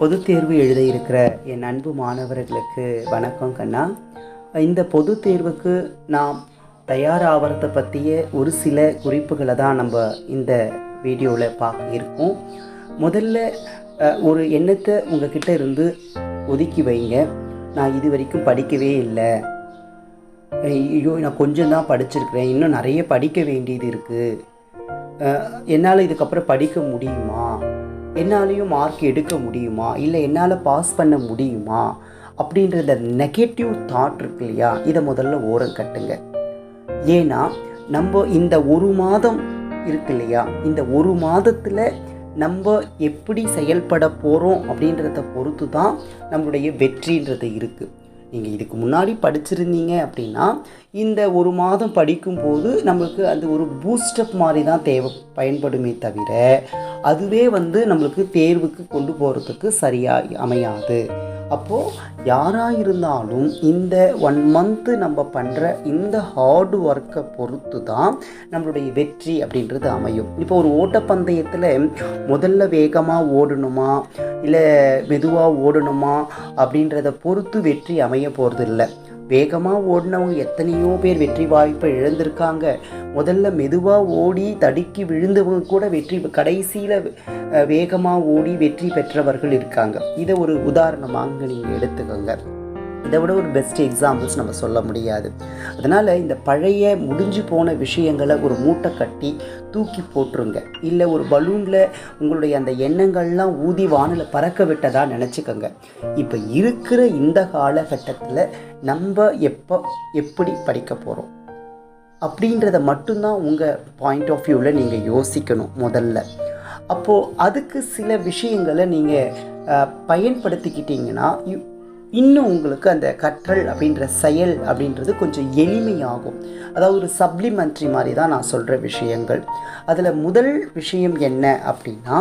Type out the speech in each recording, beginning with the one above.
பொது தேர்வு எழுத இருக்கிற என் அன்பு மாணவர்களுக்கு வணக்கம் கண்ணா. இந்த பொதுத் தேர்வுக்கு நாம் தயாராகிறத பற்றிய ஒரு சில குறிப்புகளை தான் நம்ம இந்த வீடியோவில் பார்க்க இருக்கோம். முதல்ல ஒரு எண்ணத்தை உங்ககிட்ட இருந்து ஒதுக்கி வைங்க. நான் இது வரைக்கும் படிக்கவே இல்லை. ஐயோ நான் கொஞ்சம் தான் படிச்சிருக்கிறேன். இன்னும் நிறைய படிக்க வேண்டியது இருக்குது என்னால் இதுக்கப்புறம் படிக்க முடியுமா? என்னாலையும் மார்க் எடுக்க முடியுமா? இல்லை என்னால் பாஸ் பண்ண முடியுமா? அப்படின்றத நெகட்டிவ் தாட் இருக்கு இல்லையா? இதை முதல்ல ஓரம் கட்டுங்க. ஏன்னா நம்ம இந்த ஒரு மாதம் இருக்கு இல்லையா? இந்த ஒரு மாதத்தில் நம்ம எப்படி செயல்பட போகிறோம் அப்படின்றத பொறுத்து தான் நம்மளுடைய வெற்றின்றது இருக்குது நீங்கள் இதுக்கு முன்னாடி படிச்சிருந்தீங்க அப்படின்னா இந்த ஒரு மாதம் படிக்கும்போது நம்மளுக்கு அது ஒரு பூஸ்டப் மாதிரி தான் தேவை பயன்படுமே தவிர அதுவே வந்து நம்மளுக்கு தேர்வுக்கு கொண்டு போகிறதுக்கு சரியாக அமையாது. அப்போது யாராக இருந்தாலும் இந்த ஒன் மந்த்து நம்ம பண்ணுற இந்த ஹார்டு ஒர்க்கை பொறுத்து தான் நம்மளுடைய வெற்றி அப்படின்றது அமையும். இப்போ ஒரு ஓட்டப்பந்தயத்தில் முதல்ல வேகமாக ஓடணுமா? இல்லை மெதுவாக ஓடணுமா? அப்படின்றத பொறுத்து வெற்றி அமைய போகிறது இல்லை வேகமாக ஓடினவங்க எத்தனையோ பேர் வெற்றி வாய்ப்பை இழந்திருக்காங்க. முதல்ல மெதுவாக ஓடி தடுக்கி விழுந்தவங்க கூட வெற்றி கடைசியில் வேகமாக ஓடி வெற்றி பெற்றவர்கள் இருக்காங்க. இதை ஒரு உதாரணமாக நீங்கள் எடுத்துக்கோங்க. இதை விட ஒரு பெஸ்ட் எக்ஸாம்பிள்ஸ் நம்ம சொல்ல முடியாது. அதனால் இந்த பழைய முடிஞ்சு போன விஷயங்களை ஒரு மூட்டை கட்டி தூக்கி போட்டுருங்க. இல்லை ஒரு பலூனில் உங்களுடைய அந்த எண்ணங்கள்லாம் ஊதி வானில் பறக்க விட்டதாக நினச்சிக்கோங்க. இப்போ இருக்கிற இந்த காலகட்டத்தில் நம்ம எப்போ எப்படி படிக்க போகிறோம் அப்படின்றத மட்டும்தான் உங்கள் பாயிண்ட் ஆஃப் வியூவில் நீங்கள் யோசிக்கணும் முதல்ல. அப்போது அதுக்கு சில விஷயங்களை நீங்கள் பயன்படுத்திக்கிட்டிங்கன்னா இன்னும் உங்களுக்கு அந்த கற்றல் அப்படின்ற செயல் அப்படின்றது கொஞ்சம் எளிமையாகும். அதாவது ஒரு சப்ளிமெண்ட்ரி மாதிரி தான் நான் சொல்கிற விஷயங்கள். அதில் முதல் விஷயம் என்ன அப்படின்னா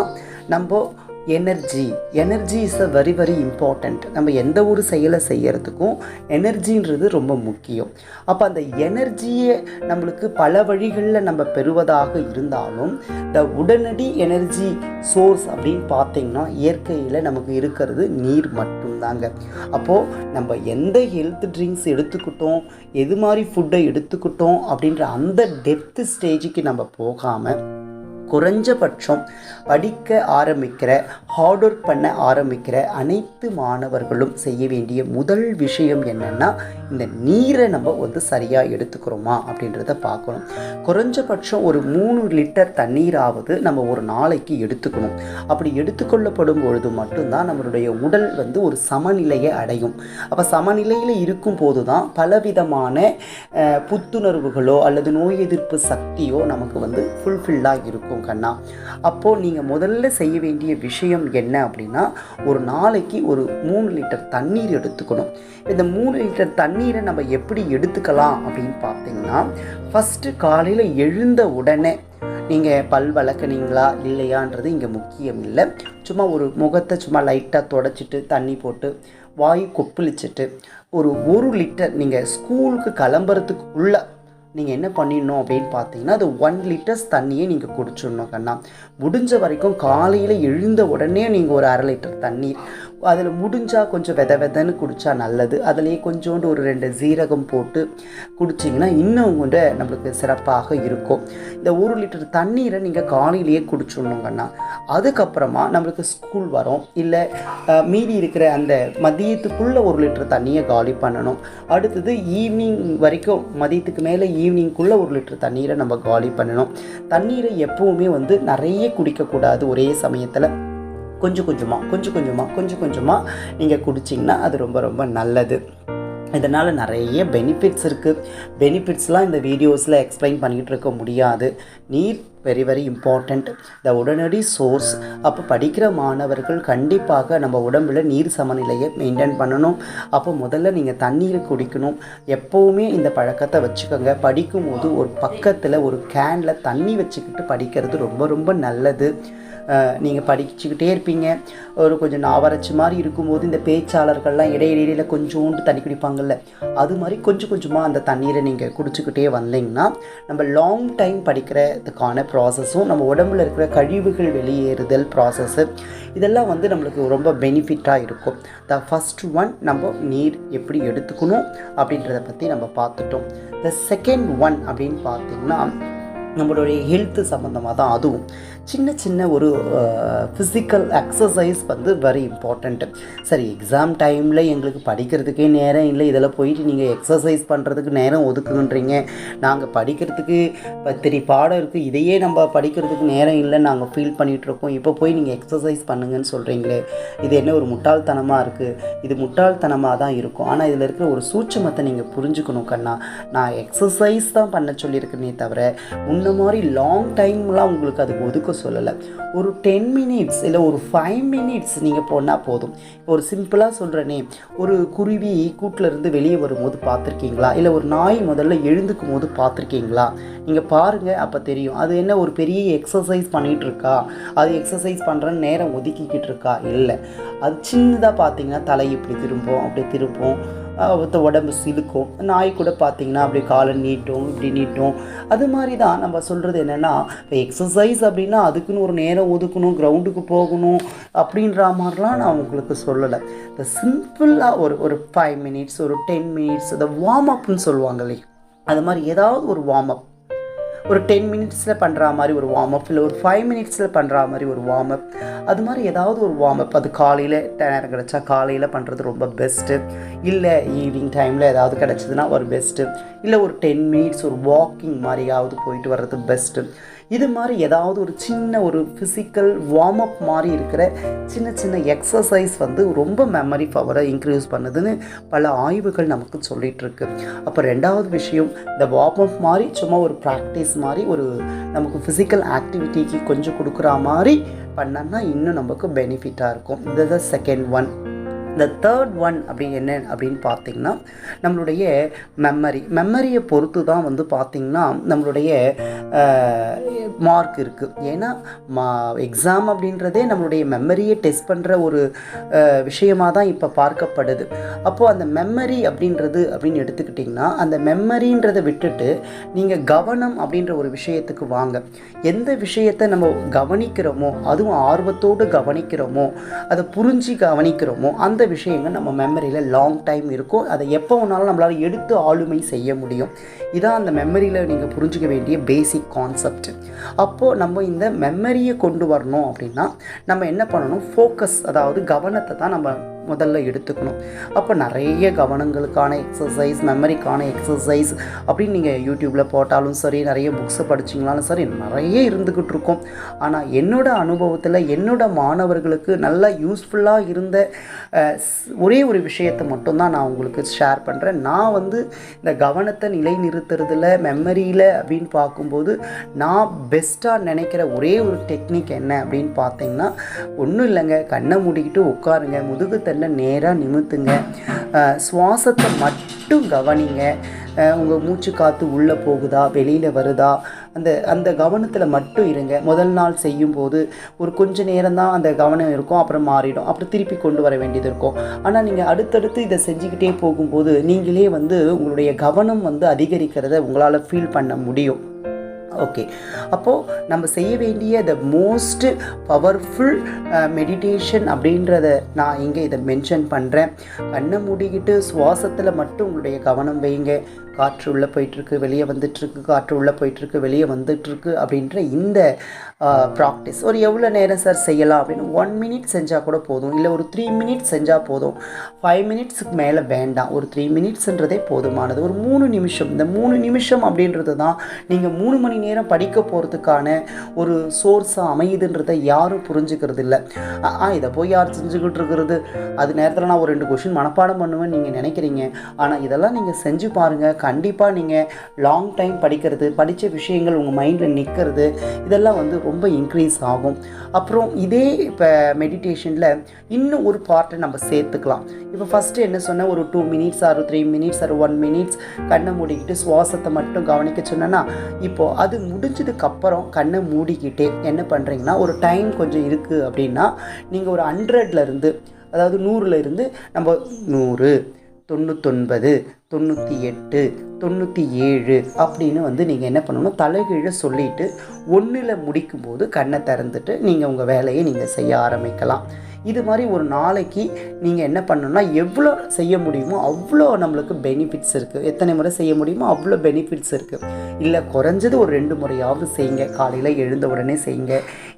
நம்ம energy energy is a very very important நம்ம எந்த ஒரு செயலை செய்கிறதுக்கும் எனர்ஜின்றது ரொம்ப முக்கியம். அப்போ அந்த எனர்ஜியை நம்மளுக்கு பல வழிகளில் நம்ம பெறுவதாக இருந்தாலும் இந்த உடனடி எனர்ஜி சோர்ஸ் அப்படின்னு பார்த்திங்கன்னா இயற்கையில் நமக்கு இருக்கிறது நீர் மட்டும். இருந்தாங்க அப்போது நம்ம எந்த ஹெல்த் ட்ரிங்க்ஸ் எடுத்துக்கிட்டோம் எது மாதிரி ஃபுட்டை எடுத்துக்கிட்டோம் அப்படின்ற அந்த டெப்த் ஸ்டேஜுக்கு நம்ம போகாமல் குறைஞ்சபட்சம் படிக்க ஆரம்பிக்கிற ஹார்ட் ஒர்க் பண்ண ஆரம்பிக்கிற அனைத்து மாணவர்களும் செய்ய வேண்டிய முதல் விஷயம் என்னென்னா இந்த நீரை நம்ம வந்து சரியாக எடுத்துக்கிறோமா அப்படின்றத பார்க்கணும். குறைஞ்சபட்சம் ஒரு மூணு லிட்டர் தண்ணீராவது நம்ம ஒரு நாளைக்கு எடுத்துக்கணும். அப்படி எடுத்துக்கொள்ளப்படும் பொழுது மட்டும்தான் நம்மளுடைய உடல் வந்து ஒரு சமநிலையை அடையும். அப்போ சமநிலையில் இருக்கும் போது தான் பலவிதமான புத்துணர்வுகளோ அல்லது நோய் எதிர்ப்பு சக்தியோ நமக்கு வந்து ஃபுல்ஃபில்லாக இருக்கும். கண்ணா. அப்போது நீங்கள் முதல்ல செய்ய வேண்டிய விஷயம் என்ன அப்படின்னா ஒரு நாளைக்கு ஒரு மூணு லிட்டர் தண்ணீர் எடுத்துக்கணும். இந்த மூணு லிட்டர் தண்ணீரை நம்ம எப்படி எடுத்துக்கலாம் அப்படின்னு பார்த்தீங்கன்னா ஃபஸ்ட்டு காலையில் எழுந்த உடனே நீங்கள் பல் வளர்க்குனீங்களா இல்லையான்றது இங்கே முக்கியம் இல்லை. சும்மா ஒரு முகத்தை சும்மா லைட்டாக தொடச்சிட்டு தண்ணி போட்டு வாய் கொப்பளிச்சிட்டு ஒரு ஒரு லிட்டர் நீங்கள் ஸ்கூலுக்கு கிளம்புறதுக்கு உள்ள நீங்கள் என்ன பண்ணிடணும் அப்படின்னு பார்த்தீங்கன்னா அது ஒன் லிட்டர்ஸ் தண்ணியை நீங்கள் குடிச்சிடணும் கண்ணா. முடிஞ்ச வரைக்கும் காலையில் எழுந்த உடனே நீங்கள் ஒரு அரை லிட்டர் தண்ணீர் அதில் முடிஞ்சால் கொஞ்சம் வித வெதன்னு குடித்தா நல்லது. அதுலேயே கொஞ்சோண்டு ஒரு ரெண்டு சீரகம் போட்டு குடிச்சிங்கன்னா இன்னும் கூட நம்மளுக்கு சிறப்பாக இருக்கும். இந்த ஒரு லிட்டர் தண்ணீரை நீங்கள் காலையிலேயே குடிச்சிடணுங்கண்ணா. அதுக்கப்புறமா நம்மளுக்கு ஸ்கூல் வரோம். இல்லை மீதி இருக்கிற அந்த மதியத்துக்குள்ளே ஒரு லிட்டர் தண்ணியை காலி பண்ணணும். அடுத்தது ஈவினிங் வரைக்கும் மதியத்துக்கு மேலே ஈவினிங்குள்ளே ஒரு லிட்டர் தண்ணீரை நம்ம காலி பண்ணணும். தண்ணீரை எப்போவுமே வந்து நிறைய குடிக்கக்கூடாது ஒரே சமயத்தில். கொஞ்சம் கொஞ்சமாக கொஞ்சம் கொஞ்சமாக கொஞ்சம் கொஞ்சமாக நீங்கள் குடிச்சிங்கன்னா அது ரொம்ப ரொம்ப நல்லது. இதனால் நிறைய பெனிஃபிட்ஸ் இருக்குது பெனிஃபிட்ஸ்லாம் இந்த வீடியோஸில் எக்ஸ்பிளைன் பண்ணிகிட்டு இருக்க முடியாது. நீர் வெரி வெரி இம்பார்ட்டண்ட் த உடனடி சோர்ஸ் அப்போ படிக்கிற மாணவர்கள் கண்டிப்பாக நம்ம உடம்பில் நீர் சமநிலையை மெயின்டைன் பண்ணணும். அப்போ முதல்ல நீங்கள் தண்ணீர் குடிக்கணும். எப்போவுமே இந்த பழக்கத்தை வச்சுக்கோங்க. படிக்கும்போது ஒரு பக்கத்தில் ஒரு கேனில் தண்ணி வச்சுக்கிட்டு படிக்கிறது ரொம்ப ரொம்ப நல்லது. நீங்கள் படிச்சுக்கிட்டே இருப்பீங்க. ஒரு கொஞ்சம் நாவரச்சு மாதிரி இருக்கும்போது இந்த பேச்சாளர்கள்லாம் இடையிடையில கொஞ்சோண்டு தண்ணி குடிப்பாங்கல்ல. அது மாதிரி கொஞ்சம் கொஞ்சமாக அந்த தண்ணீரை நீங்கள் குடிச்சுக்கிட்டே வந்தீங்கன்னா நம்ம லாங் டைம் படிக்கிறதுக்கான ப்ராசஸும் நம்ம உடம்புல இருக்கிற கழிவுகள் வெளியேறுதல் ப்ராசஸ்ஸு இதெல்லாம் வந்து நம்மளுக்கு ரொம்ப பெனிஃபிட்டாக இருக்கும். த ஃபஸ்ட் ஒன் நம்ம நீர் எப்படி எடுத்துக்கணும் அப்படின்றத பற்றி நம்ம பார்த்துட்டோம். த செகண்ட் ஒன் அப்படின்னு பார்த்தீங்கன்னா நம்மளுடைய ஹெல்த்து சம்மந்தமாக தான் அதுவும். சின்ன சின்ன ஒரு ஃபிசிக்கல் எக்ஸசைஸ் வந்து வெரி இம்பார்ட்டண்ட்டு சரி எக்ஸாம் டைமில் எங்களுக்கு படிக்கிறதுக்கே நேரம் இல்லை. இதில் போயிட்டு நீங்கள் எக்ஸசைஸ் பண்ணுறதுக்கு நேரம் ஒதுக்குன்றீங்க நாங்கள் படிக்கிறதுக்கு பத்திரி பாடம் இருக்குது இதையே நம்ம படிக்கிறதுக்கு நேரம் இல்லை நாங்கள் ஃபீல் பண்ணிகிட்ருக்கோம் இப்போ போய் நீங்கள் எக்ஸசைஸ் பண்ணுங்கன்னு சொல்கிறீங்களே இது என்ன ஒரு முட்டாள்தனமாக இருக்குது இது முட்டாள்தனமாக தான் இருக்கும். ஆனால் இதில் இருக்கிற ஒரு சூட்சமத்தை நீங்கள் புரிஞ்சுக்கணும் கண்ணா. நான் எக்ஸசைஸ் தான் பண்ண சொல்லியிருக்கேனே தவிர முன்ன மாதிரி லாங் டைம்லாம் உங்களுக்கு அதுக்கு ஒதுக்க சொல்லலை. ஒரு டென் மினிட்ஸ் இல்லை ஒரு ஃபைவ் மினிட்ஸ் நீங்கள் போனால் போதும். ஒரு சிம்பிளாக சொல்கிறேனே ஒரு குருவி கூட்டில் இருந்து வெளியே வரும்போது பார்த்துருக்கீங்களா? இல்லை ஒரு நாய் முதல்ல எழுந்துக்கும் போது பார்த்துருக்கீங்களா? நீங்கள் பாருங்கள் அப்போ தெரியும். அது என்ன ஒரு பெரிய எக்ஸசைஸ் பண்ணிகிட்டு இருக்கா? அது எக்ஸசைஸ் பண்ணுறேன்னு நேரம் ஒதுக்கிக்கிட்டு இருக்கா? இல்லை. அது சின்னதாக பார்த்தீங்கன்னா தலை இப்படி திரும்பும் அப்படி திரும்பும். அவத்த உடம்பு சிலுக்கும். நாய் கூட பார்த்தீங்கன்னா அப்படியே காலை நீட்டும் இப்படி நீட்டும். அது மாதிரி தான் நம்ம சொல்கிறது என்னென்னா இப்போ எக்ஸசைஸ் அப்படின்னா அதுக்குன்னு ஒரு நேரம் ஒதுக்கணும் கிரவுண்டுக்கு போகணும் அப்படின்ற மாதிரிலாம் நான் உங்களுக்கு சொல்லலை. இந்த சிம்பிளாக ஒரு ஒரு ஃபைவ் மினிட்ஸ் ஒரு டென் மினிட்ஸ் இந்த வார்ம் அப்னு சொல்லுவாங்களே அது மாதிரி ஏதாவது ஒரு வார்ம் அப் ஒரு டென் மினிட்ஸில் பண்ணுற மாதிரி ஒரு வார்ம் அப் இல்லை ஒரு ஃபைவ் மினிட்ஸில் பண்ணுற மாதிரி ஒரு வார்ம் அப் அது மாதிரி ஏதாவது ஒரு வார்ம் அப் அது காலையில் நேரம் கிடச்சா காலையில் பண்ணுறது ரொம்ப பெஸ்ட்டு இல்லை ஈவினிங் டைமில் ஏதாவது கிடச்சிதுன்னா ஒரு பெஸ்ட்டு இல்லை ஒரு டென் மினிட்ஸ் ஒரு வாக்கிங் மாதிரியாவது போயிட்டு வர்றது பெஸ்ட்டு இது மாதிரி ஏதாவது ஒரு சின்ன ஒரு ஃபிசிக்கல் வார்ம் அப் மாதிரி இருக்கிற சின்ன சின்ன எக்ஸசைஸ் வந்து ரொம்ப மெமரி பவரை இன்க்ரீஸ் பண்ணுதுன்னு பல ஆய்வுகள் நமக்கு சொல்லிகிட்ருக்கு அப்போ ரெண்டாவது விஷயம் இந்த வார்ம் அப் மாதிரி சும்மா ஒரு ப்ராக்டிஸ் மாதிரி ஒரு நமக்கு ஃபிசிக்கல் ஆக்டிவிட்டிக்கு கொஞ்சம் கொடுக்குற மாதிரி பண்ணோம்னா இன்னும் நமக்கு பெனிஃபிட்டாக இருக்கும். இது தான் செகண்ட் ஒன் இந்த தேர்ட் ஒன் அப்படி என்ன அப்படின்னு பார்த்தீங்கன்னா நம்மளுடைய மெமரி மெமரியை பொறுத்து தான் வந்து பார்த்திங்கன்னா நம்மளுடைய மார்க் இருக்குது ஏன்னா மா எக்ஸாம் அப்படின்றதே நம்மளுடைய மெமரியை டெஸ்ட் பண்ணுற ஒரு விஷயமாக தான் இப்போ பார்க்கப்படுது. அப்போது அந்த மெமரி அப்படின்றது அப்படின்னு எடுத்துக்கிட்டிங்கன்னா அந்த மெமரின்றதை விட்டுட்டு நீங்கள் கவனம் அப்படின்ற ஒரு விஷயத்துக்கு வாங்க. எந்த விஷயத்தை நம்ம கவனிக்கிறோமோ அதுவும் ஆர்வத்தோடு கவனிக்கிறோமோ அதை புரிஞ்சு கவனிக்கிறோமோ அந்த விஷயங்கள் நம்ம மெமரியில் லாங் டைம் இருக்கும். அதை எப்போ வேணாலும் நம்மளால் எடுத்து ஆளுமை செய்ய முடியும். இதான் அந்த மெமரியில் நீங்கள் புரிஞ்சுக்க வேண்டிய பேசிக் கான்செப்ட் அப்போது நம்ம இந்த மெமரியை கொண்டு வரணும் அப்படின்னா நம்ம என்ன பண்ணணும்? ஃபோக்கஸ் அதாவது கவனத்தை தான் நம்ம முதல்ல எடுத்துக்கணும். அப்போ நிறைய கவனங்களுக்கான எக்ஸசைஸ் மெமரிக்கான எக்ஸசைஸ் அப்படின்னு நீங்கள் யூடியூப்பில் போட்டாலும் சரி நிறைய புக்ஸை படிச்சிங்களாலும் சரி நிறைய இருந்துக்கிட்டு இருக்கும். ஆனால் என்னோட அனுபவத்தில் என்னோட மாணவர்களுக்கு நல்லா யூஸ்ஃபுல்லாக இருந்த ஒரே ஒரு விஷயத்தை மட்டும்தான் நான் உங்களுக்கு ஷேர் பண்ணுறேன் நான் வந்து இந்த கவனத்தை நிலைநிறுத்துறதுல மெமரியில் அப்படின்னு பார்க்கும்போது நான் பெஸ்ட்டாக நினைக்கிற ஒரே ஒரு டெக்னிக் என்ன அப்படின்னு பார்த்தீங்கன்னா ஒன்றும் இல்லைங்க. கண்ணை மூடிக்கிட்டு உட்காருங்க. முதுகு தண்ணி நேராக நிமித்துங்க. சுவாசத்தை மட்டும் கவனிங்க. உங்கள் மூச்சு காற்று உள்ளே போகுதா? வெளியில் வருதா? அந்த அந்த கவனத்தில் மட்டும் இருங்க. முதல் நாள் செய்யும்போது ஒரு கொஞ்ச நேரம் தான் அந்த கவனம் இருக்கும் அப்புறம் மாறிடும். அப்புறம் திருப்பி கொண்டு வர வேண்டியது இருக்கும். ஆனால் நீங்கள் அடுத்தடுத்து இதை செஞ்சுக்கிட்டே போகும்போது நீங்களே வந்து உங்களுடைய கவனம் வந்து அதிகரிக்கிறத உங்களால் ஃபீல் பண்ண முடியும். ஓகே அப்போது நம்ம செய்ய வேண்டிய த மோஸ்ட் பவர்ஃபுல் மெடிடேஷன் அப்படின்றத நான் இங்கே இதை மென்ஷன் பண்ணுறேன் கண்ணை மூடிக்கிட்டு சுவாசத்தில் மட்டும் உங்களுடைய கவனம் வைங்க. காற்று உள்ளே போயிட்டுருக்கு வெளியே வந்துட்டுருக்கு காற்று உள்ளே போயிட்டுருக்கு வெளியே வந்துட்டுருக்கு அப்படின்ற இந்த ப்ராக்டிஸ் ஒரு எவ்வளோ நேரம் சார் செய்யலாம் அப்படின்னு ஒன் மினிட் செஞ்சால் கூட போதும். இல்லை ஒரு த்ரீ மினிட்ஸ் செஞ்சால் போதும். ஃபைவ் மினிட்ஸுக்கு மேலே வேண்டாம். ஒரு த்ரீ மினிட்ஸ்ன்றதே போதுமானது. ஒரு மூணு நிமிஷம். இந்த மூணு நிமிஷம் அப்படின்றது தான் நீங்கள் மூணு மணி நேரம் படிக்க போகிறதுக்கான ஒரு சோர்ஸாக அமையுதுன்றதை யாரும் புரிஞ்சுக்கிறது இல்லை ஆ இதை போய் யார் செஞ்சுக்கிட்டு இருக்கிறது? அது நேரத்தில் நான் ஒரு ரெண்டு கொஷின் மனப்பாடம் பண்ணுவேன்னு நீங்கள் நினைக்கிறீங்க. ஆனால் இதெல்லாம் நீங்கள் செஞ்சு பாருங்கள் கண்டிப்பாக நீங்கள் லாங் டைம் படிக்கிறது படித்த விஷயங்கள் உங்கள் மைண்டில் நிற்கிறது இதெல்லாம் வந்து ரொம்ப இன்க்ரீஸ் ஆகும். அப்புறம் இதே இப்போ மெடிடேஷனில் இன்னும் ஒரு பார்ட்டை நம்ம சேர்த்துக்கலாம். இப்போ ஃபஸ்ட்டு என்ன சொன்னால் ஒரு two minutes or three minutes or one minutes கண்ணை மூடிக்கிட்டு சுவாசத்தை மட்டும் கவனிக்க சொன்னேன்னா இப்போது அது முடிஞ்சதுக்கப்புறம் கண்ணை மூடிக்கிட்டே என்ன பண்ணுறீங்கன்னா ஒரு டைம் கொஞ்சம் இருக்குது அப்படின்னா நீங்கள் ஒரு ஹண்ட்ரட்லேருந்து அதாவது நூறுல இருந்து நம்ம நூறு தொண்ணூத்தொன்பது தொண்ணூற்றி எட்டு தொண்ணூற்றி ஏழு அப்படின்னு வந்து நீங்கள் என்ன பண்ணணும்? தலைகீழ சொல்லிட்டு ஒன்றில் முடிக்கும்போது கண்ணை திறந்துட்டு நீங்கள் உங்கள் வேலையை நீங்கள் செய்ய ஆரம்பிக்கலாம். இது மாதிரி ஒரு நாளைக்கு நீங்கள் என்ன பண்ணணும்னா எவ்வளோ செய்ய முடியுமோ அவ்வளோ நம்மளுக்கு பெனிஃபிட்ஸ் இருக்குது எத்தனை முறை செய்ய முடியுமோ அவ்வளோ பெனிஃபிட்ஸ் இருக்குது இல்லை குறைஞ்சது ஒரு ரெண்டு முறையாவது செய்யுங்க. காலையில் எழுந்த உடனே செய்யுங்க.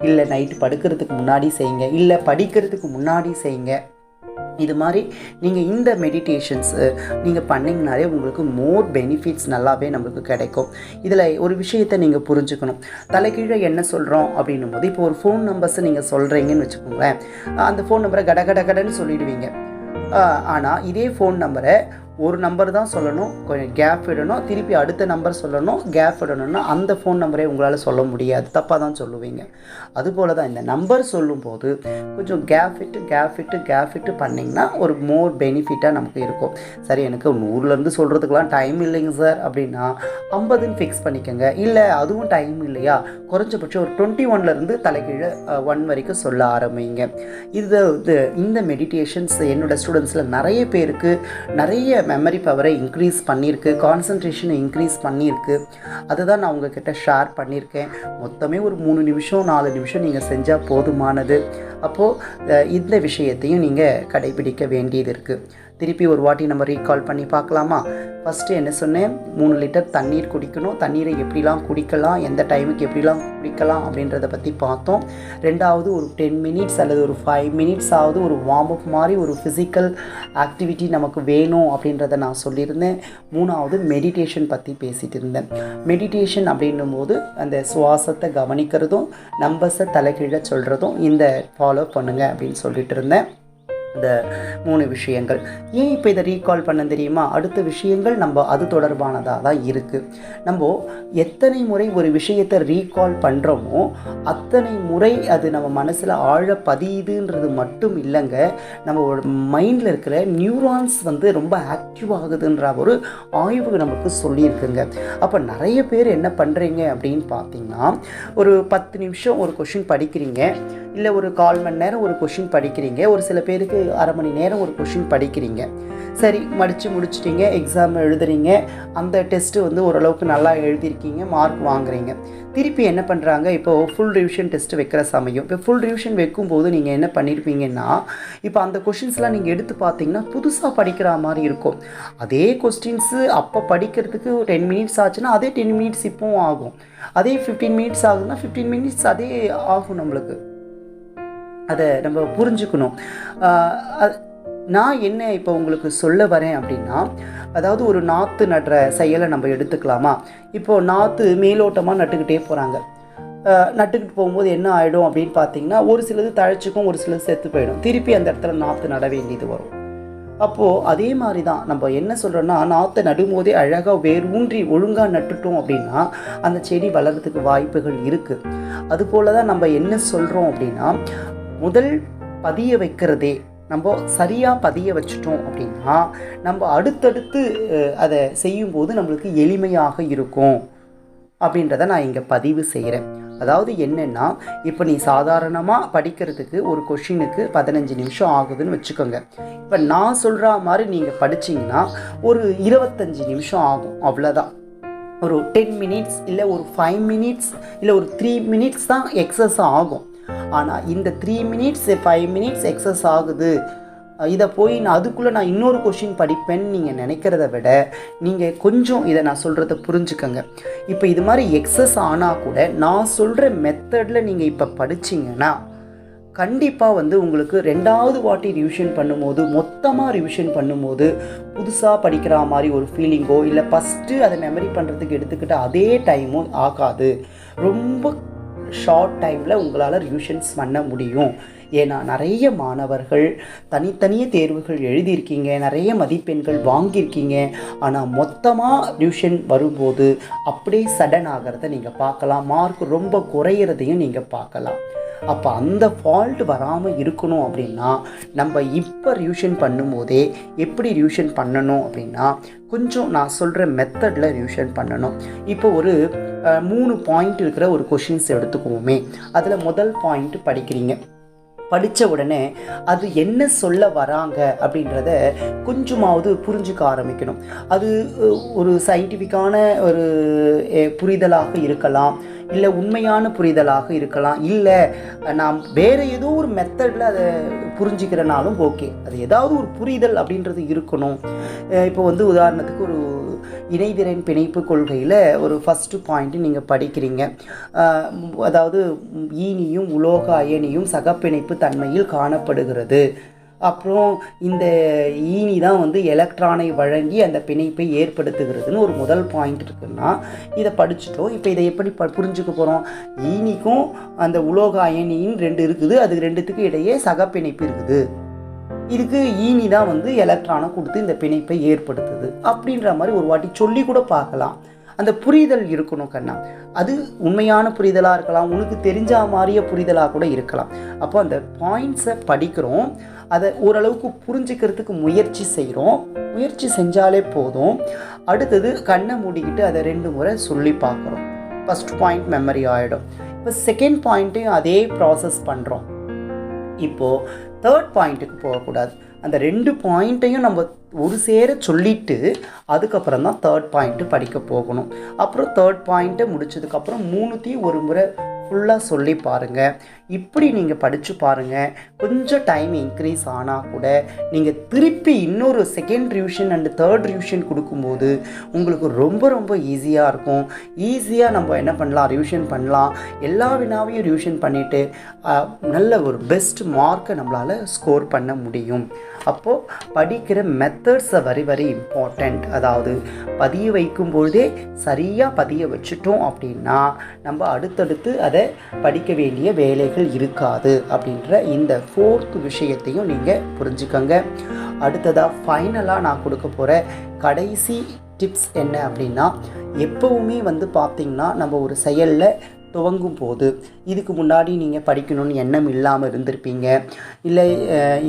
இல்லை நைட்டு படுக்கிறதுக்கு முன்னாடி செய்யுங்க. இல்லை படிக்கிறதுக்கு முன்னாடி செய்யுங்க. இது மாதிரி நீங்கள் இந்த மெடிடேஷன்ஸு நீங்கள் பண்ணிங்கனாலே உங்களுக்கு மோர் பெனிஃபிட்ஸ் நல்லாவே நம்மளுக்கு கிடைக்கும். இதில் ஒரு விஷயத்தை நீங்கள் புரிஞ்சுக்கணும். தலைகீழே என்ன சொல்கிறோம் அப்படின்னும் போது இப்போ ஒரு ஃபோன் நம்பர்ஸை நீங்கள் சொல்கிறீங்கன்னு வச்சுக்கோங்களேன். அந்த ஃபோன் நம்பரை கட கட கடன்னு சொல்லிடுவீங்க. ஆனால் இதே ஃபோன் நம்பரை ஒரு நம்பர் தான் சொல்லணும் கொஞ்சம் கேப் விடணும் திருப்பி அடுத்த நம்பர் சொல்லணும் கேப் விடணும்னா அந்த ஃபோன் நம்பரே உங்களால் சொல்ல முடியாது. தப்பாக தான் சொல்லுவீங்க. அதுபோல் தான் இந்த நம்பர் சொல்லும்போது கொஞ்சம் கேப் விட்டு கேப் விட்டு கேப் விட்டு பண்ணிங்கன்னா ஒரு மோர் பெனிஃபிட்டாக நமக்கு இருக்கும். சரி எனக்கு நூறுலேருந்து சொல்கிறதுக்கெலாம் டைம் இல்லைங்க சார் அப்படின்னா ஐம்பதுன்னு ஃபிக்ஸ் பண்ணிக்கோங்க. இல்லை அதுவும் டைம் இல்லையா? குறைஞ்சபட்சம் ஒரு டுவெண்ட்டி ஒன்லேருந்து தலைகீழே ஒன் வரைக்கும் சொல்ல ஆரம்பிங்க. இது இந்த மெடிடேஷன்ஸ் என்னோட ஸ்டூடெண்ட்ஸில் நிறைய பேருக்கு நிறைய மெமரி பவரை இன்க்ரீஸ் பண்ணியிருக்கு கான்சன்ட்ரேஷனை இன்க்ரீஸ் பண்ணியிருக்கு. அதை தான் நான் உங்ககிட்ட ஷேர் பண்ணியிருக்கேன். மொத்தமே ஒரு மூணு நிமிஷம் நாலு நிமிஷம் நீங்கள் செஞ்சால் போதுமானது. அப்போது இந்த விஷயத்தையும் நீங்கள் கடைபிடிக்க வேண்டியது இருக்குது திருப்பி ஒரு வாட்டி நம்ம ரீகால் பண்ணி பார்க்கலாமா? ஃபஸ்ட்டு என்ன சொன்னேன்? மூணு லிட்டர் தண்ணீர் குடிக்கணும். தண்ணீரை எப்படிலாம் குடிக்கலாம்? எந்த டைமுக்கு எப்படிலாம் குடிக்கலாம்? அப்படின்றத பற்றி பார்த்தோம். ரெண்டாவது ஒரு டென் மினிட்ஸ் அல்லது ஒரு ஃபைவ் மினிட்ஸ் ஆகுது ஒரு வார்ம் அப் மாதிரி ஒரு ஃபிசிக்கல் ஆக்டிவிட்டி நமக்கு வேணும் அப்படின்றத நான் சொல்லியிருந்தேன். மூணாவது மெடிடேஷன் பற்றி பேசிகிட்டு இருந்தேன். மெடிடேஷன் அப்படின்னும் போது அந்த சுவாசத்தை கவனிக்கிறதும் நம்பர்ஸை தலைகீழ சொல்கிறதும் இந்த ஃபாலோ பண்ணுங்கள் அப்படின்னு சொல்லிட்டு இருந்தேன். இந்த மூணு விஷயங்கள். ஏன் இப்போ இதை ரீகால் பண்ண தெரியுமா? அடுத்த விஷயங்கள் நம்ம அது தொடர்பானதாக தான் இருக்குது நம்ம எத்தனை முறை ஒரு விஷயத்தை ரீகால் பண்ணுறோமோ அத்தனை முறை அது நம்ம மனசில் ஆழ பதியுதுன்றது மட்டும் இல்லைங்க. நம்ம மைண்டில் இருக்கிற நியூரான்ஸ் வந்து ரொம்ப ஆக்டிவ் ஆகுதுன்ற ஒரு ஆய்வு நமக்கு சொல்லியிருக்குங்க. அப்போ நிறைய பேர் என்ன பண்ணுறீங்க அப்படின்னு பார்த்தீங்கன்னா ஒரு பத்து நிமிஷம் ஒரு கொஷின் படிக்கிறீங்க. இல்லை ஒரு கால் மணி நேரம் ஒரு கொஷின் படிக்கிறீங்க. ஒரு சில பேருக்கு அரை மணி நேரம் ஒரு கொஷின் படிக்கிறீங்க. சரி மடித்து முடிச்சிட்டிங்க எக்ஸாம் எழுதுறீங்க. அந்த டெஸ்ட்டு வந்து ஓரளவுக்கு நல்லா எழுதியிருக்கீங்க மார்க் வாங்குறீங்க. திருப்பி என்ன பண்ணுறாங்க இப்போ ஃபுல் ரிவிஷன் டெஸ்ட் வைக்கிற சமயம். இப்போ ஃபுல் ரிவிஷன் வைக்கும்போது நீங்கள் என்ன பண்ணியிருப்பீங்கன்னா இப்போ அந்த கொஷின்ஸ்லாம் நீங்கள் எடுத்து பார்த்தீங்கன்னா புதுசாக படிக்கிற மாதிரி இருக்கும். அதே கொஸ்டின்ஸு அப்போ படிக்கிறதுக்கு டென் மினிட்ஸ் ஆச்சுன்னா அதே டென் மினிட்ஸ் இப்போவும் ஆகும். அதே ஃபிஃப்டீன் மினிட்ஸ் ஆகுதுன்னா ஃபிஃப்டீன் மினிட்ஸ் அதே ஆகும் நம்மளுக்கு. அதை நம்ம புரிஞ்சுக்கணும். நான் என்ன இப்போ உங்களுக்கு சொல்ல வரேன் அப்படின்னா அதாவது ஒரு நாற்று நடுற செயலை நம்ம எடுத்துக்கலாமா? இப்போது நாற்று மேலோட்டமாக நட்டுக்கிட்டே போகிறாங்க நட்டுக்கிட்டு போகும்போது என்ன ஆகிடும் அப்படின்னு பார்த்தீங்கன்னா ஒரு சிலது தழைச்சிக்கும் ஒரு சிலது செத்து போயிடும். திருப்பி அந்த இடத்துல நாற்று நட வேண்டியது வரும். அப்போது அதே மாதிரி தான் நம்ம என்ன சொல்கிறோன்னா நாற்றை நடும்போதே அழகாக வேர் ஊன்றி ஒழுங்காக நட்டுட்டோம் அப்படின்னா அந்த செடி வளர்கிறதுக்கு வாய்ப்புகள் இருக்குது அதுபோல் தான் நம்ம என்ன சொல்கிறோம் அப்படின்னா முதல் பதிய வைக்கிறதே நம்ம சரியாக பதிய வச்சிட்டோம் அப்படின்னா நம்ம அடுத்தடுத்து அதை செய்யும்போது நம்மளுக்கு எளிமையாக இருக்கும் அப்படின்றத நான் இங்கே பதிவு செய்கிறேன் அதாவது என்னென்னா இப்போ நீ சாதாரணமாக படிக்கிறதுக்கு ஒரு கொஷினுக்கு பதினஞ்சு நிமிஷம் ஆகுதுன்னு வச்சுக்கோங்க. இப்போ நான் சொல்கிற மாதிரி நீங்கள் படிச்சிங்கன்னா ஒரு இருபத்தஞ்சி நிமிஷம் ஆகும் அவ்வளோதான் ஒரு டென் மினிட்ஸ் இல்லை ஒரு ஃபைவ் மினிட்ஸ் இல்லை ஒரு த்ரீ மினிட்ஸ் தான் எக்ஸஸ் ஆகும். ஆனால் இந்த three minutes five minutes excess ஆகுது. இதை போய் நான் அதுக்குள்ளே நான் இன்னொரு கொஷின் படிப்பேன்னு நீங்கள் நினைக்கிறத விட நீங்கள் கொஞ்சம் இதை நான் சொல்கிறத புரிஞ்சுக்கோங்க. இப்போ இது மாதிரி எக்ஸஸ் ஆனால் கூட நான் சொல்கிற மெத்தடில் நீங்கள் இப்போ படிச்சிங்கன்னா கண்டிப்பாக வந்து உங்களுக்கு ரெண்டாவது வாட்டி ரிவிஷன் பண்ணும்போது மொத்தமாக ரிவிஷன் பண்ணும்போது புதுசாக படிக்கிற மாதிரி ஒரு ஃபீலிங்கோ இல்லை ஃபஸ்ட்டு அதை மெமரி பண்ணுறதுக்கு எடுத்துக்கிட்ட அதே டைமும் ஆகாது. ரொம்ப ஷார்ட் டைமில் உங்களால் ரிவிஷன்ஸ் பண்ண முடியும். ஏன்னா நிறைய மாணவர்கள் தனித்தனியே தேர்வுகள் எழுதியிருக்கீங்க நிறைய மதிப்பெண்கள் வாங்கியிருக்கீங்க. ஆனால் மொத்தமாக டியூஷன் வரும்போது அப்படியே சடன் ஆகிறத நீங்கள் பார்க்கலாம். மார்க் ரொம்ப குறையிறதையும் நீங்கள் பார்க்கலாம். அப்போ அந்த ஃபால்ட் வராமல் இருக்கணும் அப்படின்னா நம்ம இப்போ ரியூஷன் பண்ணும்போதே எப்படி ரியூஷன் பண்ணணும் அப்படின்னா கொஞ்சம் நான் சொல்கிற மெத்தடில் ரியூஷன் பண்ணணும். இப்போ ஒரு மூணு பாயிண்ட் இருக்கிற ஒரு கொஷின்ஸ் எடுத்துக்குவோமே. அதில் முதல் பாயிண்ட் படிக்கிறீங்க. படித்த உடனே அது என்ன சொல்ல வராங்க அப்படின்றத கொஞ்சமாவது புரிஞ்சுக்க ஆரம்பிக்கணும். அது ஒரு சயின்டிஃபிக்கான ஒரு புரிதலாக இருக்கலாம். இல்லை உண்மையான புரிதலாக இருக்கலாம். இல்லை நாம் வேறு ஏதோ ஒரு மெத்தடில் அதை புரிஞ்சுக்கிறனாலும் ஓகே அது ஏதாவது ஒரு புரிதல் அப்படின்றது இருக்கணும். இப்போ வந்து உதாரணத்துக்கு ஒரு இணைதிறன் பிணைப்பு கொள்கையில் ஒரு ஃபஸ்ட்டு பாயிண்ட்டு நீங்கள் படிக்கிறீங்க. அதாவது ஈனியும் உலோக அயனியும் சகப்பிணைப்பு தன்மையில் காணப்படுகிறது. அப்புறம் இந்த ஈனி தான் வந்து எலக்ட்ரானை வழங்கி அந்த பிணைப்பை ஏற்படுத்துகிறதுன்னு ஒரு முதல் பாயிண்ட் இருக்குன்னா இதை படிச்சுட்டோம். இப்போ இதை எப்படி ப புரிஞ்சுக்க போகிறோம் ஈனிக்கும் அந்த உலோக அயனியின் ரெண்டு இருக்குது. அது ரெண்டுத்துக்கும் இடையே சகப்பிணைப்பு இருக்குது. இதுக்கு ஈனி தான் வந்து எலக்ட்ரானை கொடுத்து இந்த பிணைப்பை ஏற்படுத்துது. அப்படின்ற மாதிரி ஒரு வாட்டி சொல்லி கூட பார்க்கலாம். அந்த புரிதல் இருக்கணும் கண்ணா. அது உண்மையான புரிதலாக இருக்கலாம். உனக்கு தெரிஞ்ச மாதிரியே புரிதலாக கூட இருக்கலாம். அப்போ அந்த பாயிண்ட்ஸை படிக்கிறோம். அதை ஓரளவுக்கு புரிஞ்சுக்கிறதுக்கு முயற்சி செய்கிறோம் முயற்சி செஞ்சாலே போதும். அடுத்தது கண்ணை மூடிக்கிட்டு அதை ரெண்டு முறை சொல்லி பார்க்குறோம் ஃபஸ்ட் பாயிண்ட் மெமரி ஆகிடும் இப்போ செகண்ட் பாயிண்ட்டையும் அதே ப்ராசஸ் பண்ணுறோம் இப்போது தேர்ட் பாயிண்ட்டுக்கு போகக்கூடாது. அந்த ரெண்டு பாயிண்ட்டையும் நம்ம ஒரு சேர சொல்லிட்டு அதுக்கப்புறம் தான் தேர்ட் பாயிண்ட்டு படிக்க போகணும். அப்புறம் தேர்ட் பாயிண்ட்டை முடிச்சதுக்கப்புறம் மூணுத்தையும் ஒரு முறை ஃபுல்லாக சொல்லி பாருங்கள் இப்படி நீங்கள் படித்து பாருங்கள் கொஞ்சம் டைம் இன்க்ரீஸ் ஆனால் கூட நீங்கள் திருப்பி இன்னொரு second revision and third revision கொடுக்கும்போது உங்களுக்கு ரொம்ப ரொம்ப ஈஸியாக இருக்கும். ஈஸியாக நம்ம என்ன பண்ணலாம்? ரிவிஷன் பண்ணலாம். எல்லா வினாவையும் ரிவிஷன் பண்ணிவிட்டு நல்ல ஒரு பெஸ்ட் மார்க்கை நம்மளால் ஸ்கோர் பண்ண முடியும். அப்போது படிக்கிற மெத்தட்ஸை வெரி வெரி இம்பார்ட்டண்ட் அதாவது பதிய வைக்கும் பொழுதே சரியாக பதிய வச்சுட்டோம் அப்படின்னா நம்ம அடுத்தடுத்து அதை படிக்க வேண்டிய வேலைகள் இருக்காது அப்படின்ற இந்த ஃபோர்த் விஷயத்தையும் நீங்கள் புரிஞ்சுக்கோங்க. அடுத்ததாக ஃபைனலாக நான் கொடுக்க போகிற கடைசி டிப்ஸ் என்ன அப்படின்னா எப்போவுமே வந்து பார்த்திங்கன்னா நம்ம ஒரு செயலில் துவங்கும் போது இதுக்கு முன்னாடி நீங்கள் படிக்கணும்னு எண்ணம் இல்லாமல் இருந்திருப்பீங்க. இல்லை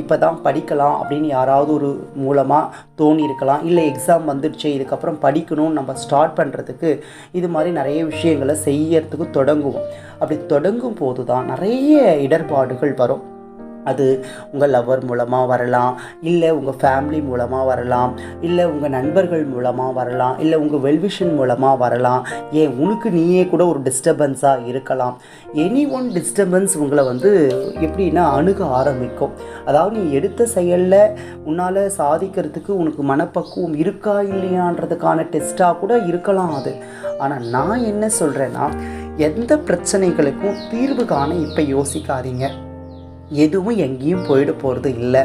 இப்போ தான் படிக்கலாம் அப்படின்னு யாராவது ஒரு மூலமாக தோணி இருக்கலாம் இல்லை எக்ஸாம் வந்துடுச்சு இதுக்கப்புறம் படிக்கணும்னு நம்ம ஸ்டார்ட் பண்ணுறதுக்கு இது மாதிரி நிறைய விஷயங்களை செய்யறதுக்கு தொடங்குவோம். அப்படி தொடங்கும் போது தான் நிறைய இடர்பாடுகள் வரும். அது உங்கள் லவர் மூலமாக வரலாம். இல்லை உங்கள் ஃபேமிலி மூலமாக வரலாம். இல்லை உங்கள் நண்பர்கள் மூலமாக வரலாம். இல்லை உங்கள் வெல்விஷன் மூலமாக வரலாம். ஏன் உனக்கு நீயே கூட ஒரு டிஸ்டர்பன்ஸாக இருக்கலாம். எனி ஒன் டிஸ்டர்பன்ஸ் உங்களை வந்து எப்படின்னா அணுக ஆரம்பிக்கும். அதாவது நீ எடுத்த செயலில் உன்னால் சாதிக்கிறதுக்கு உனக்கு மனப்பக்குவம் இருக்கா இல்லையான்றதுக்கான டெஸ்ட்டாக கூட இருக்கலாம் அது. ஆனால் நான் என்ன சொல்கிறேன்னா எந்த பிரச்சனைகளுக்கும் தீர்வு காண இப்போ யோசிக்காதீங்க. எதுவும் எங்கேயும் போயிட போகிறது இல்லை.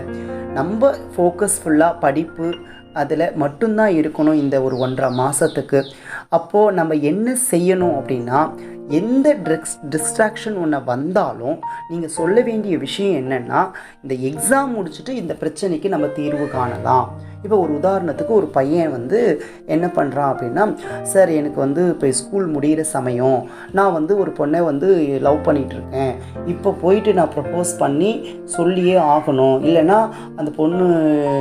நம்ம ஃபோக்கஸ் ஃபுல்லாக படிப்பு அதில் மட்டும்தான் இருக்கணும் இந்த ஒரு ஒன்றரை மாதத்துக்கு அப்போது நம்ம என்ன செய்யணும் அப்படின்னா எந்த ட்ரிக்ஸ் டிஸ்ட்ராக்ஷன் ஒன்று வந்தாலும் நீங்கள் சொல்ல வேண்டிய விஷயம் என்னென்னா இந்த எக்ஸாம் முடிச்சுட்டு இந்த பிரச்சனைக்கு நம்ம தீர்வு காணலாம். இப்போ ஒரு உதாரணத்துக்கு ஒரு பையன் வந்து என்ன பண்ணுறான் அப்படின்னா சார் எனக்கு வந்து இப்போ ஸ்கூல் முடிகிற சமயம். நான் வந்து ஒரு பொண்ணை வந்து லவ் பண்ணிகிட்ருக்கேன் இப்போ போயிட்டு நான் ப்ரப்போஸ் பண்ணி சொல்லியே ஆகணும். இல்லைன்னா அந்த பொண்ணு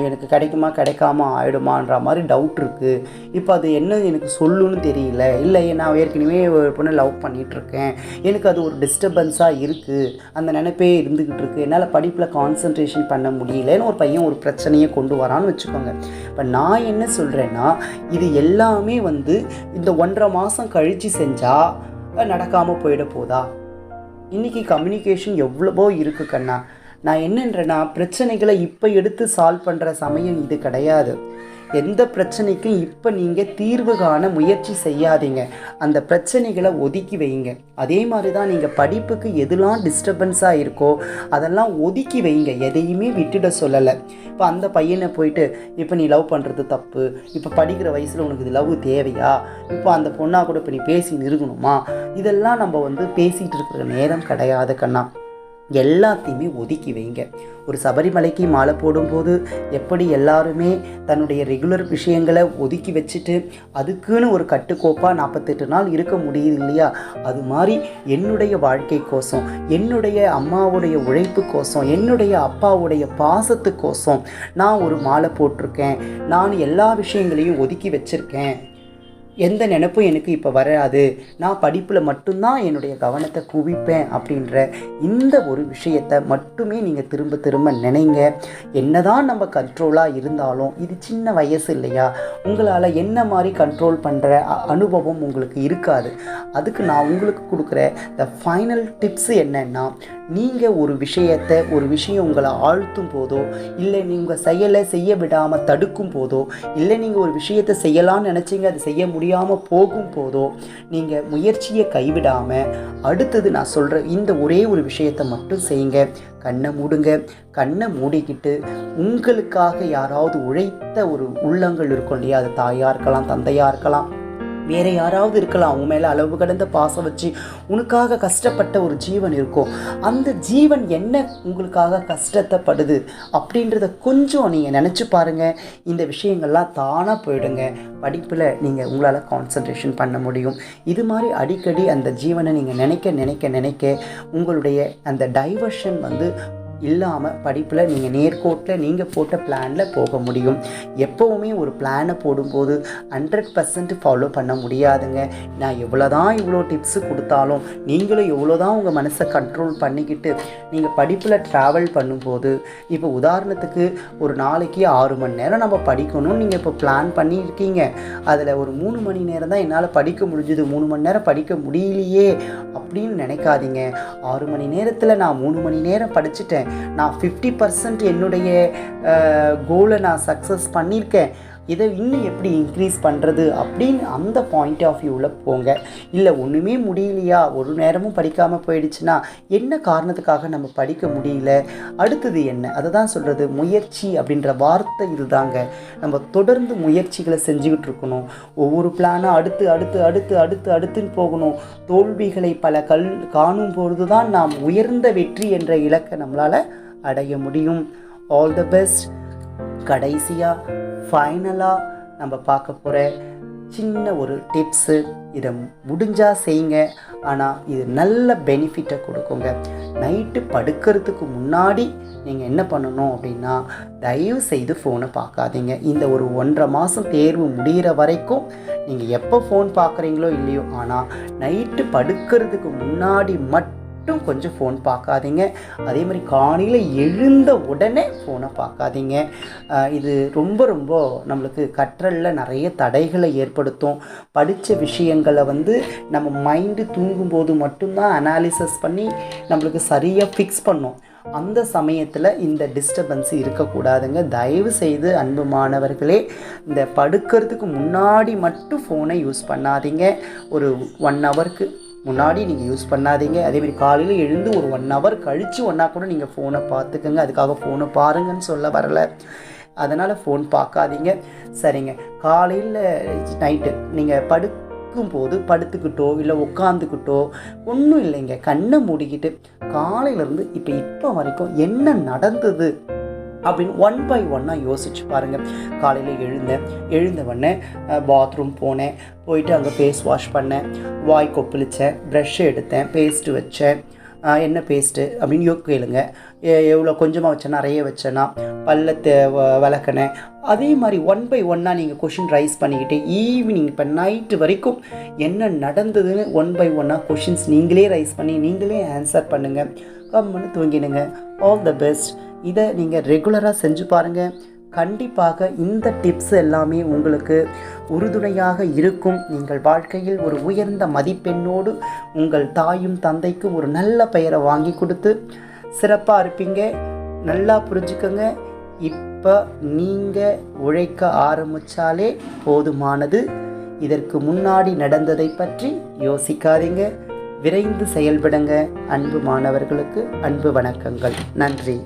எனக்கு கிடைக்குமா கிடைக்காம ஆயிடுமான்ற மாதிரி டவுட் இருக்குது இப்போ அது என்ன எனக்கு சொல்லுன்னு தெரியல. இல்லை நான் ஏற்கனவே ஒரு பொண்ணை லவ் பண்ணிகிட்ருக்கேன் எனக்கு அது ஒரு டிஸ்டர்பன்ஸாக இருக்குது அந்த நினைப்பே இருந்துக்கிட்டு இருக்குது என்னால் படிப்பில் கான்சன்ட்ரேஷன் பண்ண முடியலன்னு ஒரு பையன் ஒரு பிரச்சனையை கொண்டு வரான்னு வச்சுக்கோங்க. இப்போ நான் என்ன சொல்கிறேன்னா இது எல்லாமே வந்து இந்த ஒன்றரை மாதம் கழித்து செஞ்சால் நடக்காமல் போயிட போதா? இன்றைக்கி கம்யூனிகேஷன் எவ்வளவோ இருக்குது கண்ணா. நான் என்னன்றேன்னா பிரச்சனைகளை இப்போ எடுத்து சால்வ் பண்ணுற சமயம் இது கிடையாது. எந்த பிரச்சனைக்கும் இப்போ நீங்கள் தீர்வு காண முயற்சி செய்யாதீங்க. அந்த பிரச்சனைகளை ஒதுக்கி வைங்க. அதே மாதிரி தான் நீங்கள் படிப்புக்கு எதெல்லாம் டிஸ்டர்பன்ஸாக இருக்கோ அதெல்லாம் ஒதுக்கி வைங்க. எதையுமே விட்டுட சொல்லலை. இப்போ அந்த பையனை போயிட்டு இப்போ நீ லவ் பண்ணுறது தப்பு. இப்போ படிக்கிற வயசில் உனக்கு இது லவ் தேவையா? இப்போ அந்த பொண்ணாக கூட இப்போ நீ பேசி நிறுகணுமா? இதெல்லாம் நம்ம வந்து பேசிகிட்டு இருக்கிற நேரம் கிடையாது கண்ணா. எல்லாத்தையுமே ஒதுக்கி வைங்க. ஒரு சபரிமலைக்கு மாலை போடும்போது எப்படி எல்லாருமே தன்னுடைய ரெகுலர் விஷயங்களை ஒதுக்கி வச்சுட்டு அதுக்குன்னு ஒரு கட்டுக்கோப்பாக நாற்பத்தெட்டு நாள் இருக்க முடியுது இல்லையா? அது மாதிரி என்னுடைய வாழ்க்கை கோசம் என்னுடைய அம்மாவுடைய உழைப்பு கோசம் என்னுடைய அப்பாவுடைய பாசத்துக்கோசம் நான் ஒரு மாலை போட்டிருக்கேன். நான் எல்லா விஷயங்களையும் ஒதுக்கி வச்சுருக்கேன். எந்த நினைப்பும் எனக்கு இப்போ வராது. நான் படிப்பில் மட்டும்தான் என்னுடைய கவனத்தை குவிப்பேன் அப்படின்ற இந்த ஒரு விஷயத்தை மட்டுமே நீங்கள் திரும்ப திரும்ப நினைங்க. என்னதான் நம்ம கண்ட்ரோலாக இருந்தாலும் இது சின்ன வயசு இல்லையா? உங்களால் என்ன மாதிரி கண்ட்ரோல் பண்ணுற அனுபவம் உங்களுக்கு இருக்காது. அதுக்கு நான் உங்களுக்கு கொடுக்குற த ஃபைனல் டிப்ஸ் என்னன்னா நீங்கள் ஒரு விஷயத்தை ஒரு விஷயம் உங்களை ஆழ்த்தும் போதோ இல்லை நீங்கள் செயலை செய்ய விடாமல் தடுக்கும் போதோ இல்லை நீங்கள் ஒரு விஷயத்தை செய்யலாம்னு நினச்சிங்க அது செய்ய முடியும் முடியாமல் போகும் போதோ நீங்கள் முயற்சியை கைவிடாமல் அடுத்தது நான் சொல்கிற இந்த ஒரே ஒரு விஷயத்தை மட்டும் செய்யுங்க. கண்ணை மூடுங்க. கண்ணை மூடிக்கிட்டு உங்களுக்காக யாராவது உழைத்த ஒரு உள்ளங்கள் இருக்கும் இல்லையா? அது தாயாக இருக்கலாம் தந்தையாக இருக்கலாம். வேற யாராவது இருக்கலாம். உன் மேலே அளவு கடந்த பாசம் வச்சு உனக்காக கஷ்டப்பட்ட ஒரு ஜீவன் இருக்கும். அந்த ஜீவன் என்ன உங்களுக்காக கஷ்டத்தைப்படுது அப்படின்றத கொஞ்சம் நீங்கள் நினச்சி பாருங்கள் இந்த விஷயங்கள்லாம் தானாக போயிடுங்க. படிப்பில் நீங்கள் உங்களால் கான்சன்ட்ரேஷன் பண்ண முடியும். இது மாதிரி அடிக்கடி அந்த ஜீவனை நீங்கள் நினைக்க நினைக்க நினைக்க உங்களுடைய அந்த டைவர்ஷன் வந்து இல்லாமல் படிப்பில் நீங்கள் நேர்கோட்டில் நீங்கள் போட்ட பிளானில் போக முடியும். எப்போவுமே ஒரு பிளானை போடும்போது ஹண்ட்ரட் பர்சன்ட் ஃபாலோ பண்ண முடியாதுங்க. நான் எவ்வளோ தான் இவ்வளோ டிப்ஸு கொடுத்தாலும் நீங்களும் எவ்வளோ தான் உங்கள் மனசை கண்ட்ரோல் பண்ணிக்கிட்டு நீங்கள் படிப்பில் ட்ராவல் பண்ணும்போது இப்போ உதாரணத்துக்கு ஒரு நாளைக்கு ஆறு மணி நேரம் நம்ம படிக்கணும்னு நீங்கள் இப்போ பிளான் பண்ணியிருக்கீங்க. அதில் ஒரு மூணு மணி நேரம் தான் என்னால் படிக்க முடிஞ்சுது. மூணு மணி நேரம் படிக்க முடியலையே அப்படின்னு நினைக்காதீங்க. ஆறு மணி நேரத்தில் நான் மூணு மணி நேரம் படிச்சுட்டேன். நான் ஃபிஃப்டி பர்சன்ட் என்னுடைய கோலை நான் சக்ஸஸ் பண்ணியிருக்கேன். இதை இன்னும் எப்படி இன்க்ரீஸ் பண்ணுறது அப்படின்னு அந்த பாயிண்ட் ஆஃப் வியூவில் போங்க. இல்லை ஒன்றுமே முடியலையா? ஒரு நேரமும் படிக்காமல் போயிடுச்சுன்னா என்ன காரணத்துக்காக நம்ம படிக்க முடியல? அடுத்தது என்ன? அதை தான் சொல்கிறது முயற்சி அப்படின்ற வார்த்தை இதுதாங்க. நம்ம தொடர்ந்து முயற்சிகளை செஞ்சுக்கிட்டு இருக்கணும். ஒவ்வொரு பிளானாக அடுத்து அடுத்து அடுத்து அடுத்து அடுத்துன்னு போகணும். தோல்விகளை பல கல் காணும் பொழுது தான் நாம் உயர்ந்த வெற்றி என்ற இலக்கை நம்மளால் அடைய முடியும். ஆல் த பெஸ்ட் கடைசியாக ஃபைனலாக நம்ம பார்க்க போகிற சின்ன ஒரு டிப்ஸு இதை முடிஞ்சால் செய்யுங்க. ஆனால் இது நல்ல பெனிஃபிட்டை கொடுக்குங்க. நைட்டு படுக்கிறதுக்கு முன்னாடி நீங்கள் என்ன பண்ணணும் அப்படின்னா தயவு செய்து ஃபோனை பார்க்காதீங்க. இந்த ஒரு ஒன்றரை மாதம் தேர்வு முடிகிற வரைக்கும் நீங்கள் எப்போ ஃபோன் பார்க்குறீங்களோ இல்லையோ ஆனால் நைட்டு படுக்கிறதுக்கு முன்னாடி மட்டும் மட்டும் கொஞ்சம் ஃபோன் பார்க்காதீங்க. அதே மாதிரி காலையில் எழுந்த உடனே ஃபோனை பார்க்காதீங்க. இது ரொம்ப ரொம்ப நம்மளுக்கு கற்றலில் நிறைய தடைகளை ஏற்படுத்தும். படித்த விஷயங்களை வந்து நம்ம மைண்டு தூங்கும்போது மட்டும்தான் அனாலிசஸ் பண்ணி நம்மளுக்கு சரியாக ஃபிக்ஸ் பண்ணும். அந்த சமயத்தில் இந்த டிஸ்டர்பன்ஸ் இருக்கக்கூடாதுங்க. தயவு செய்து அன்பு மாணவர்களே இந்த படுக்கிறதுக்கு முன்னாடி மட்டும் ஃபோனை யூஸ் பண்ணாதீங்க. ஒரு ஒன் ஹவருக்கு முன்னாடி நீங்கள் யூஸ் பண்ணாதீங்க. அதேமாதிரி காலையில் எழுந்து ஒரு ஒன் ஹவர் கழித்து ஒன்றா கூட நீங்கள் ஃபோனை பார்த்துக்கோங்க. அதுக்காக ஃபோனை பாருங்கன்னு சொல்ல வரல. அதனால் ஃபோன் பார்க்காதீங்க. சரிங்க. காலையில் நைட்டு நீங்கள் படு போது படுத்துக்கிட்டோ இல்லை உட்காந்துக்கிட்டோ ஒன்றும் இல்லைங்க. கண்ணை மூடிக்கிட்டு காலையிலேருந்து இப்போ இப்போ வரைக்கும் என்ன நடந்தது? அப்படின்னு ஒன் பை ஒன்னாக யோசிச்சு பாருங்கள் காலையில் எழுந்தேன் எழுந்தவொடனே பாத்ரூம் போனேன். போயிட்டு அங்கே ஃபேஸ் வாஷ் பண்ணேன். வாய் கொப்பளித்தேன் ப்ரஷ் எடுத்தேன். பேஸ்ட்டு வச்சேன். என்ன பேஸ்ட்டு அப்படின்னு யோ கேளுங்க. எ- எவ்வளோ கொஞ்சமாக வச்சேன் நிறைய வச்சேன்னா பல்லத்தை வ- விளக்குனேன் அதே மாதிரி ஒன் பை ஒன்னாக நீங்கள் கொஷின் ரைஸ் பண்ணிக்கிட்டு ஈவினிங் இப்போ நைட்டு வரைக்கும் என்ன நடந்ததுன்னு ஒன் பை ஒன்னாக கொஷின்ஸ் நீங்களே ரைஸ் பண்ணி நீங்களே ஆன்சர் பண்ணுங்கள் கம்முன்னு தூங்கிடுங்க. ஆல் த பெஸ்ட் இதை நீங்கள் ரெகுலராக செஞ்சு பாருங்கள் கண்டிப்பாக இந்த டிப்ஸ் எல்லாமே உங்களுக்கு உறுதுணையாக இருக்கும். நீங்கள் வாழ்க்கையில் ஒரு உயர்ந்த மதிப்பெண்ணோடு உங்கள் தாயும் தந்தைக்கும் ஒரு நல்ல பெயரை வாங்கி கொடுத்து சிறப்பாக இருப்பீங்க. நல்லா புரிஞ்சுக்கோங்க. இப்போ நீங்கள் உழைக்க ஆரம்பித்தாலே போதுமானது. இதற்கு முன்னாடி நடந்ததை பற்றி யோசிக்காதீங்க. விரைந்து செயல்படுங்க. அன்பு மாணவர்களுக்கு அன்பு வணக்கங்கள். நன்றி.